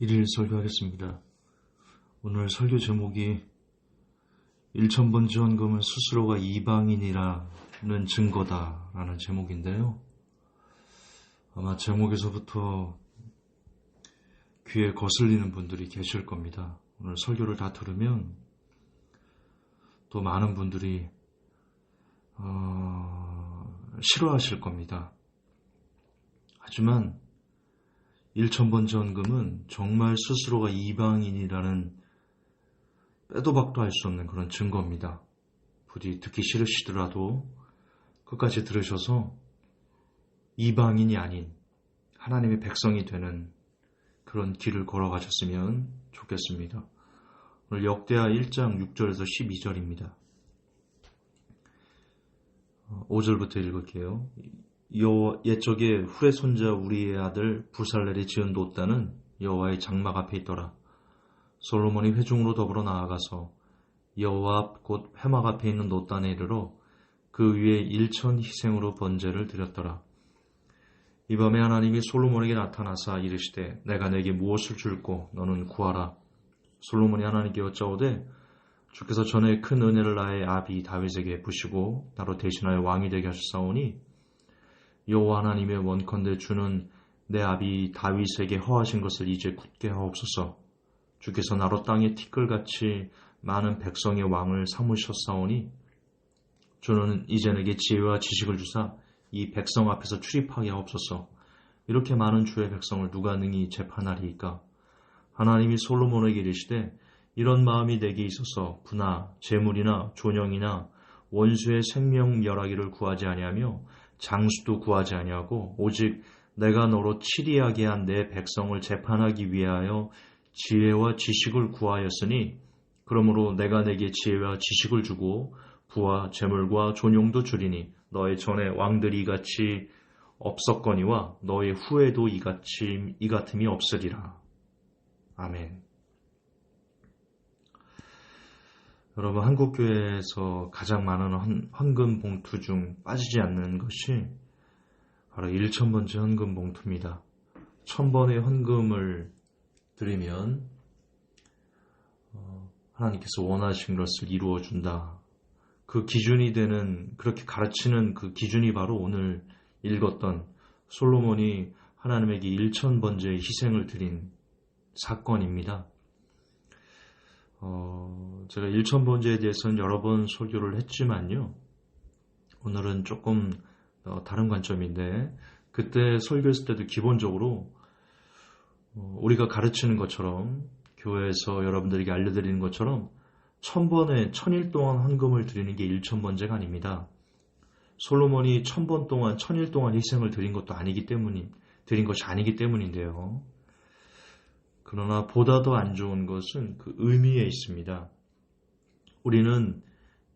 일일 설교하겠습니다. 오늘 설교 제목이 1천번 지원금은 스스로가 이방인이라는 증거다라는 제목인데요. 아마 제목에서부터 귀에 거슬리는 분들이 계실 겁니다. 오늘 설교를 다 들으면 또 많은 분들이 어, 싫어하실 겁니다. 하지만 1천번 전금은 정말 스스로가 이방인이라는 빼도 박도 할 수 없는 그런 증거입니다. 부디 듣기 싫으시더라도 끝까지 들으셔서 이방인이 아닌 하나님의 백성이 되는 그런 길을 걸어가셨으면 좋겠습니다. 오늘 역대하 1장 6절에서 12절입니다. 5절부터 읽을게요. 여호와 옛적에 후레 손자 우리의 아들 부살렐이 지은 노따는 여호와의 장막 앞에 있더라. 솔로몬이 회중으로 더불어 나아가서 여호와 앞 곧 회막 앞에 있는 노단에 이르러 그 위에 일천 희생으로 번제를 드렸더라. 이 밤에 하나님이 솔로몬에게 나타나사 이르시되 내가 내게 무엇을 줄고 너는 구하라. 솔로몬이 하나님께 여짜오되 주께서 전에 큰 은혜를 나의 아비 다윗에게 부시고 나로 대신하여 왕이 되게 하셨사오니 여호와 하나님의 원컨대 주는 내 아비 다윗에게 허하신 것을 이제 굳게 하옵소서. 주께서 나로 땅에 티끌같이 많은 백성의 왕을 삼으셨사오니 주는 이제 내게 지혜와 지식을 주사 이 백성 앞에서 출입하게 하옵소서. 이렇게 많은 주의 백성을 누가 능히 재판하리이까? 하나님이 솔로몬에게 이르시되 이런 마음이 내게 있어서 부나 재물이나 존영이나 원수의 생명 멸하기를 구하지 아니하며 장수도 구하지 아니하고 오직 내가 너로 치리하게 한 내 백성을 재판하기 위하여 지혜와 지식을 구하였으니 그러므로 내가 내게 지혜와 지식을 주고 부와 재물과 존용도 주리니 너의 전에 왕들이 이같이 없었거니와 너의 후에도 이같이 이 같음이 없으리라. 아멘. 여러분 한국 교회에서 가장 많은 황금 봉투 중 빠지지 않는 것이 바로 1천번째 헌금 봉투입니다. 천번의 헌금을 드리면 어, 하나님께서 원하신 것을 이루어 준다. 그 기준이 되는 그렇게 가르치는 그 기준이 바로 오늘 읽었던 솔로몬이 하나님에게 1천번째의 희생을 드린 사건입니다. 어, 제가 1천번째에 대해서는 여러 번 설교를 했지만요. 오늘은 조금 어, 다른 관점인데 그때 설교했을 때도 기본적으로 어, 우리가 가르치는 것처럼 교회에서 여러분들에게 알려드리는 것처럼 천번에 천일 동안 헌금을 드리는 게 1천번째가 아닙니다. 솔로몬이 천번 동안 천일 동안 희생을 드린 것도 아니기 때문이 드린 것이 아니기 때문인데요. 그러나 보다 더 안 좋은 것은 그 의미에 있습니다. 우리는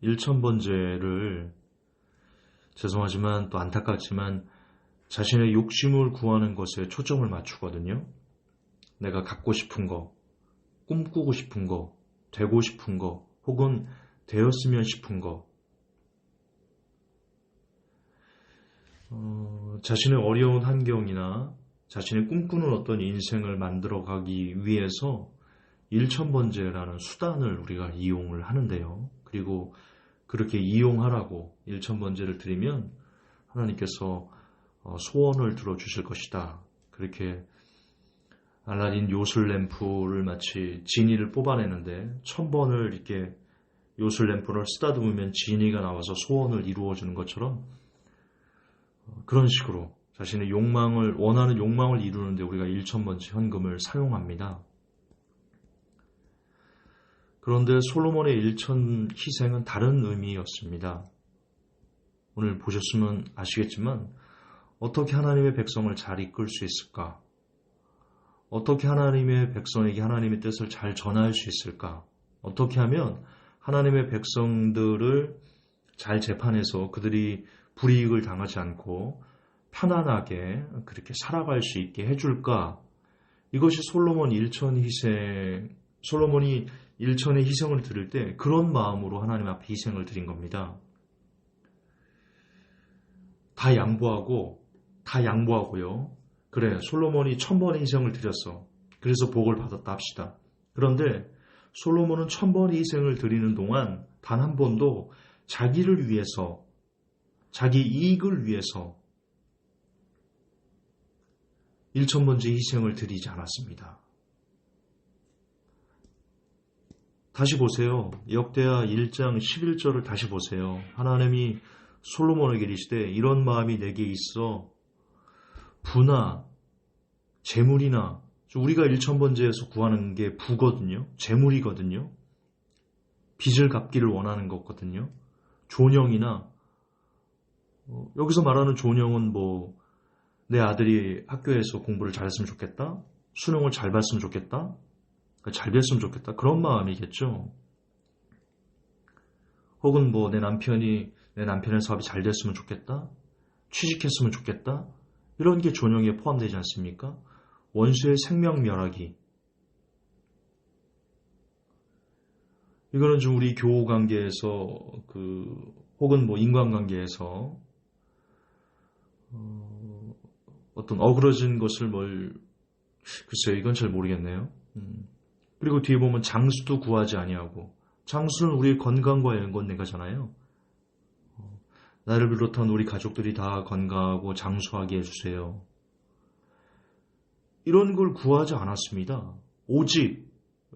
1천번째를 죄송하지만 또 안타깝지만 자신의 욕심을 구하는 것에 초점을 맞추거든요. 내가 갖고 싶은 거, 꿈꾸고 싶은 거, 되고 싶은 거, 혹은 되었으면 싶은 거, 어, 자신의 어려운 환경이나 자신의 꿈꾸는 어떤 인생을 만들어 가기 위해서 일천번제라는 수단을 우리가 이용을 하는데요. 그리고 그렇게 이용하라고 일천번제를 드리면 하나님께서 어, 소원을 들어주실 것이다. 그렇게 알라딘 요술 램프를 마치 지니를 뽑아내는데 천번을 이렇게 요술 램프를 쓰다듬으면 지니가 나와서 소원을 이루어주는 것처럼 어, 그런 식으로 자신의 욕망을 원하는 욕망을 이루는데 우리가 1천번째 현금을 사용합니다. 그런데 솔로몬의 1천 희생은 다른 의미였습니다. 오늘 보셨으면 아시겠지만 어떻게 하나님의 백성을 잘 이끌 수 있을까? 어떻게 하나님의 백성에게 하나님의 뜻을 잘 전할 수 있을까? 어떻게 하면 하나님의 백성들을 잘 재판해서 그들이 불이익을 당하지 않고 편안하게 그렇게 살아갈 수 있게 해줄까? 이것이 솔로몬 일천 희생, 솔로몬이 일천의 희생을 드릴 때 그런 마음으로 하나님 앞에 희생을 드린 겁니다. 다 양보하고, 다 양보하고요. 그래, 솔로몬이 천 번의 희생을 드렸어. 그래서 복을 받았다 합시다. 그런데 솔로몬은 천 번의 희생을 드리는 동안 단 한 번도 자기를 위해서, 자기 이익을 위해서 일천 번째 희생을 드리지 않았습니다. 다시 보세요. 역대하 1장 11절을 다시 보세요. 하나님이 솔로몬에게 이르시되 이런 마음이 내게 있어 부나 재물이나 우리가 일천번제에서 구하는 게 부거든요. 재물이거든요. 빚을 갚기를 원하는 거거든요. 존영이나 어, 여기서 말하는 존영은 뭐 내 아들이 학교에서 공부를 잘했으면 좋겠다. 수능을 잘 봤으면 좋겠다. 잘 됐으면 좋겠다. 그런 마음이겠죠. 혹은 뭐 내 남편이 내 남편의 사업이 잘 됐으면 좋겠다. 취직했으면 좋겠다. 이런 게 존영에 포함되지 않습니까? 원수의 생명 멸하기. 이거는 좀 우리 교우 관계에서 그 혹은 뭐 인간 관계에서 어, 떤 어그러진 것을 뭘 글쎄요 이건 잘 모르겠네요. 음. 그리고 뒤에 보면 장수도 구하지 아니하고 장수는 우리의 건강과 연관된 거잖아요. 어, 나를 비롯한 우리 가족들이 다 건강하고 장수하게 해주세요. 이런 걸 구하지 않았습니다. 오직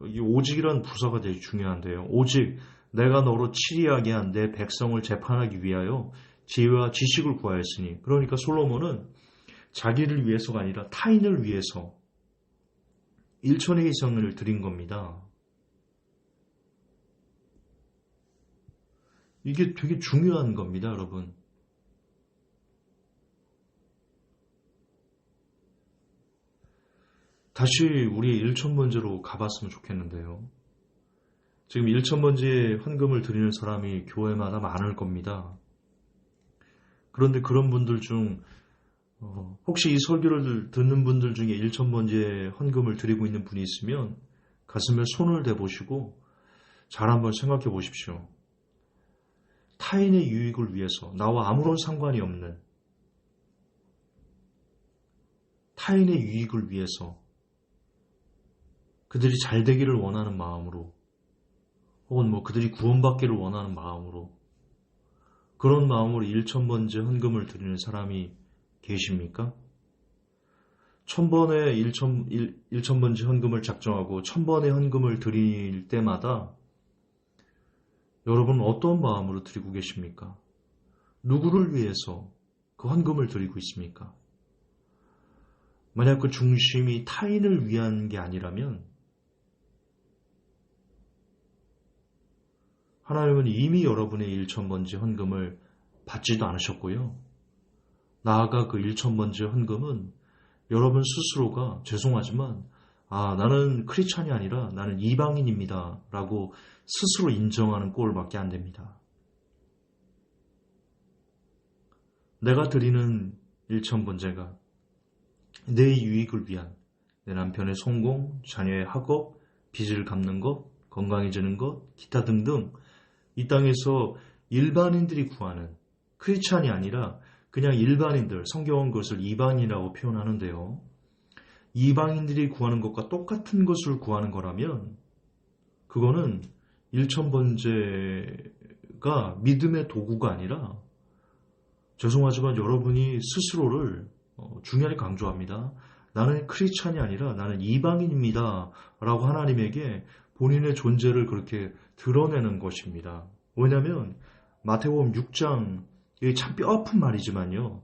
이 오직이란 부사가 되게 중요한데요. 오직 내가 너로 치리하게 한 내 백성을 재판하기 위하여 지혜와 지식을 구하였으니 그러니까 솔로몬은 자기를 위해서가 아니라 타인을 위해서 일천의 희생을 드린 겁니다. 이게 되게 중요한 겁니다, 여러분. 다시 우리 일천번제로 가봤으면 좋겠는데요. 지금 일천번제에 헌금을 드리는 사람이 교회마다 많을 겁니다. 그런데 그런 분들 중 어, 혹시 이 설교를 듣는 분들 중에 일천번제 헌금을 드리고 있는 분이 있으면 가슴에 손을 대보시고 잘 한번 생각해 보십시오. 타인의 유익을 위해서 나와 아무런 상관이 없는 타인의 유익을 위해서 그들이 잘 되기를 원하는 마음으로 혹은 뭐 그들이 구원받기를 원하는 마음으로 그런 마음으로 일천번째 헌금을 드리는 사람이 계십니까? 천번의 일천, 일, 일천번째 헌금을 작정하고 천번의 헌금을 드릴 때마다 여러분 어떤 마음으로 드리고 계십니까? 누구를 위해서 그 헌금을 드리고 있습니까? 만약 그 중심이 타인을 위한 게 아니라면 하나님은 이미 여러분의 일천번째 헌금을 받지도 않으셨고요. 나아가 그 일천번째 헌금은 여러분 스스로가 죄송하지만 아 나는 크리찬이 아니라 나는 이방인입니다 라고 스스로 인정하는 꼴밖에 안 됩니다. 내가 드리는 일천번째가 내 유익을 위한 내 남편의 성공, 자녀의 학업, 빚을 갚는 것, 건강해지는 것, 기타 등등 이 땅에서 일반인들이 구하는 크리스찬이 아니라 그냥 일반인들, 성경은 그것을 이방이라고 표현하는데요. 이방인들이 구하는 것과 똑같은 것을 구하는 거라면 그거는 일천번제가 믿음의 도구가 아니라 죄송하지만 여러분이 스스로를 어, 중요하게 강조합니다. 나는 크리스찬이 아니라 나는 이방인입니다. 라고 하나님에게 본인의 존재를 그렇게 드러내는 것입니다. 왜냐하면 마태복음 6장 이게 참 뼈아픈 말이지만요.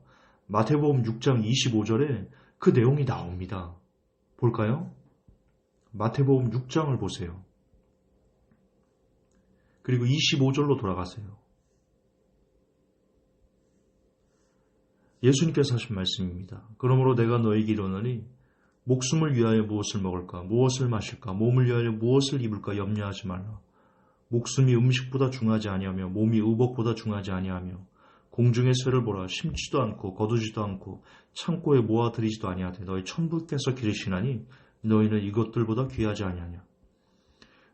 마태복음 6장 25절에 그 내용이 나옵니다. 볼까요? 마태복음 6장을 보세요. 그리고 25절로 돌아가세요. 예수님께서 하신 말씀입니다. 그러므로 내가 너에게 이르노니 목숨을 위하여 무엇을 먹을까, 무엇을 마실까, 몸을 위하여 무엇을 입을까 염려하지 말라. 목숨이 음식보다 중하지 아니하며 몸이 의복보다 중하지 아니하며 공중의 새를 보라 심지도 않고 거두지도 않고 창고에 모아 들이지도 아니하되 너희 천부께서 기르시나니 너희는 이것들보다 귀하지 아니하냐.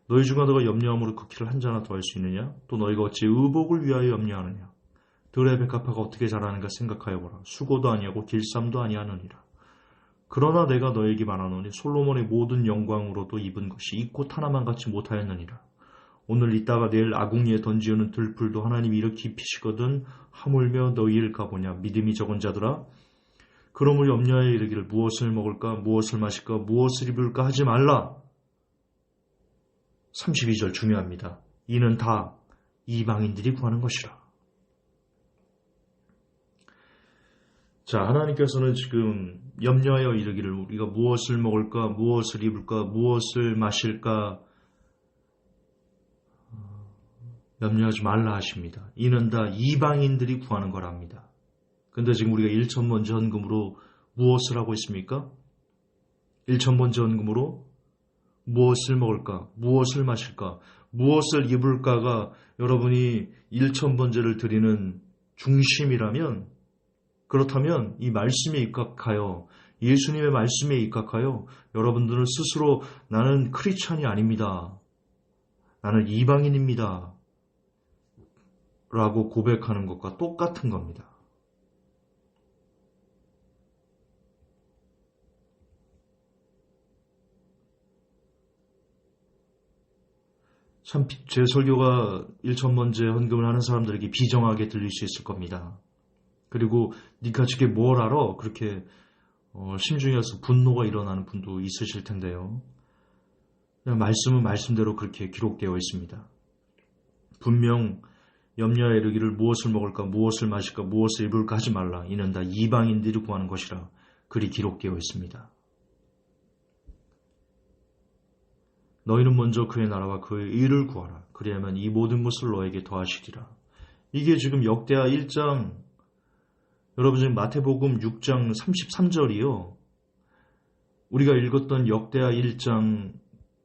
너희 중 하나가 염려함으로 그 키를 한 자나 더할 수 있느냐? 또 너희가 어찌 의복을 위하여 염려하느냐? 들의 백합화가 어떻게 자라는가 생각하여 보라. 수고도 아니하고 길쌈도 아니하느니라. 그러나 내가 너에게 말하노니 솔로몬의 모든 영광으로도 입은 것이 이꽃 하나만 같이 못하였느니라. 오늘 있다가 내일 아궁이에 던지우는 들풀도 하나님이 이렇게 입히시거든 하물며 너희를 가보냐? 믿음이 적은 자들아 그러므로 염려하여 이르기를 무엇을 먹을까? 무엇을 마실까? 무엇을 입을까? 하지 말라. 32절 중요합니다. 이는 다 이방인들이 구하는 것이라. 자, 하나님께서는 지금 염려하여 이르기를 우리가 무엇을 먹을까, 무엇을 입을까, 무엇을 마실까, 염려하지 말라 하십니다. 이는 다 이방인들이 구하는 거랍니다. 근데 지금 우리가 1천번 전금으로 무엇을 하고 있습니까? 1천번 전금으로 무엇을 먹을까? 무엇을 마실까? 무엇을 입을까가 여러분이 1천번제를 드리는 중심이라면 그렇다면 이 말씀에 입각하여 예수님의 말씀에 입각하여 여러분들은 스스로 나는 크리스찬이 아닙니다. 나는 이방인입니다. 라고 고백하는 것과 똑같은 겁니다. 참, 제 설교가 1천번째 헌금을 하는 사람들에게 비정하게 들릴 수 있을 겁니다. 그리고 니가 저게 뭘 알아? 그렇게 어, 심중에서 분노가 일어나는 분도 있으실 텐데요. 말씀은 말씀대로 그렇게 기록되어 있습니다. 분명 염려에 이르기를 무엇을 먹을까, 무엇을 마실까, 무엇을 입을까 하지 말라. 이는 다 이방인들이 구하는 것이라 그리 기록되어 있습니다. 너희는 먼저 그의 나라와 그의 의를 구하라. 그리하면 이 모든 것을 너에게 더하시리라. 이게 지금 역대하 1장, 여러분 지금 마태복음 6장 33절이요. 우리가 읽었던 역대하 1장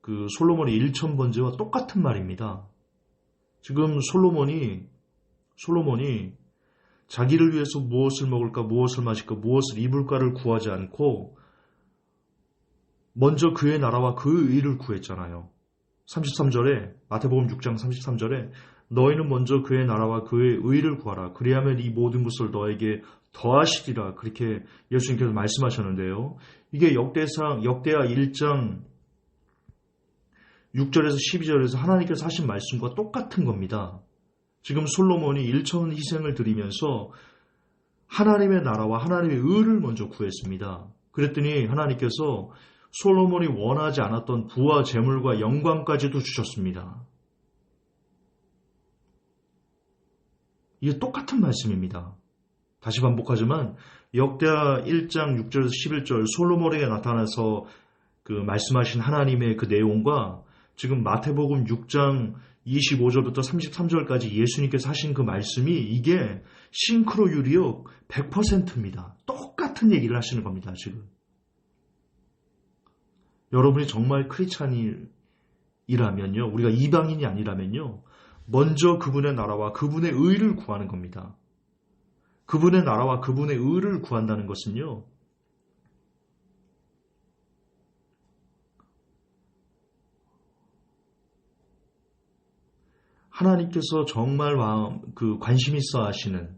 그 솔로몬의 1천 번제와 똑같은 말입니다. 지금 솔로몬이 솔로몬이 자기를 위해서 무엇을 먹을까, 무엇을 마실까, 무엇을 입을까를 구하지 않고 먼저 그의 나라와 그 의를 구했잖아요. 33절에 마태복음 6장 33절에 너희는 먼저 그의 나라와 그의 의를 구하라. 그리하면 이 모든 것을 너에게 더하시리라. 그렇게 예수님께서 말씀하셨는데요. 이게 역대상 역대하 1장 6절에서 12절에서 하나님께서 하신 말씀과 똑같은 겁니다. 지금 솔로몬이 1천 희생을 드리면서 하나님의 나라와 하나님의 의를 먼저 구했습니다. 그랬더니 하나님께서 솔로몬이 원하지 않았던 부와 재물과 영광까지도 주셨습니다. 이게 똑같은 말씀입니다. 다시 반복하지만 역대하 1장 6절에서 11절 솔로몬에게 나타나서 그 말씀하신 하나님의 그 내용과 지금 마태복음 6장 25절부터 33절까지 예수님께서 하신 그 말씀이 이게 싱크로율이요 100%입니다. 똑같은 얘기를 하시는 겁니다, 지금. 여러분이 정말 크리스찬이라면요, 우리가 이방인이 아니라면요, 먼저 그분의 나라와 그분의 의를 구하는 겁니다. 그분의 나라와 그분의 의를 구한다는 것은요, 하나님께서 정말 그 관심 있어 하시는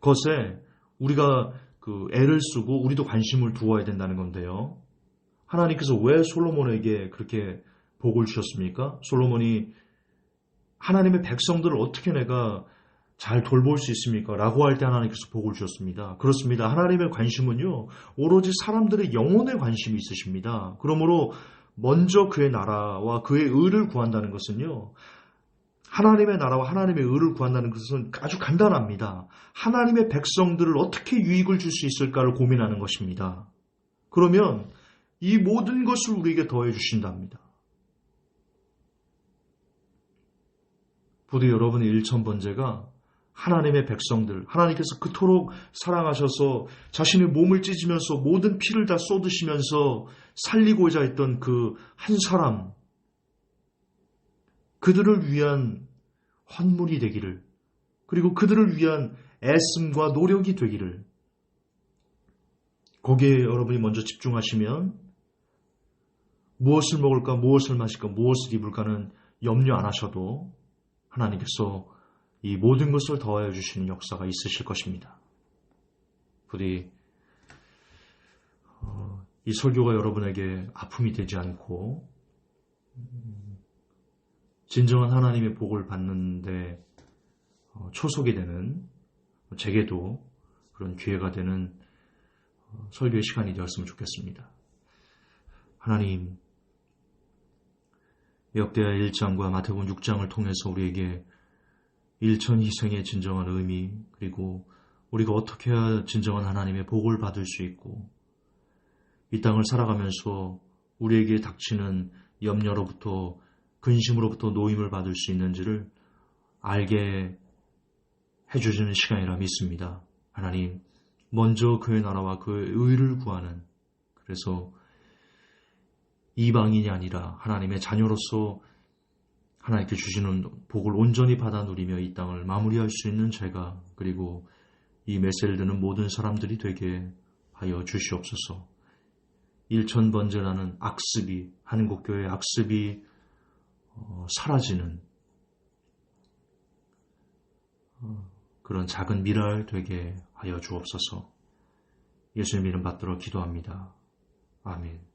것에 우리가 그 애를 쓰고 우리도 관심을 두어야 된다는 건데요. 하나님께서 왜 솔로몬에게 그렇게 복을 주셨습니까? 솔로몬이 하나님의 백성들을 어떻게 내가 잘 돌볼 수 있습니까? 라고 할 때 하나님께서 복을 주셨습니다. 그렇습니다. 하나님의 관심은요, 오로지 사람들의 영혼에 관심이 있으십니다. 그러므로 먼저 그의 나라와 그의 의를 구한다는 것은요, 하나님의 나라와 하나님의 의를 구한다는 것은 아주 간단합니다. 하나님의 백성들을 어떻게 유익을 줄 수 있을까를 고민하는 것입니다. 그러면 이 모든 것을 우리에게 더해 주신답니다. 부디 여러분의 일천번제가 하나님의 백성들, 하나님께서 그토록 사랑하셔서 자신의 몸을 찢으면서 모든 피를 다 쏟으시면서 살리고자 했던 그 한 사람, 그들을 위한 헌물이 되기를, 그리고 그들을 위한 애씀과 노력이 되기를, 거기에 여러분이 먼저 집중하시면 무엇을 먹을까, 무엇을 마실까, 무엇을 입을까는 염려 안 하셔도 하나님께서 이 모든 것을 더하여 주시는 역사가 있으실 것입니다. 부디 이 설교가 여러분에게 아픔이 되지 않고 음, 진정한 하나님의 복을 받는데 어, 초석이 되는 제게도 그런 기회가 되는 어, 설교의 시간이 되었으면 좋겠습니다. 하나님, 역대하 1장과 마태복음 6장을 통해서 우리에게 일천 희생의 진정한 의미 그리고 우리가 어떻게 해야 진정한 하나님의 복을 받을 수 있고 이 땅을 살아가면서 우리에게 닥치는 염려로부터 근심으로부터 노임을 받을 수 있는지를 알게 해주시는 시간이라 믿습니다. 하나님, 먼저 그의 나라와 그의 의를 구하는 그래서 이방인이 아니라 하나님의 자녀로서 하나님께 주시는 복을 온전히 받아 누리며 이 땅을 마무리할 수 있는 제가 그리고 이 메시를 듣는 모든 사람들이 되게 하여 주시옵소서. 일천번제라는 악습이 한국교회 악습이 어, 사라지는 어, 그런 작은 미랄 되게 하여 주옵소서. 예수님 이름 받들어 기도합니다. 아멘.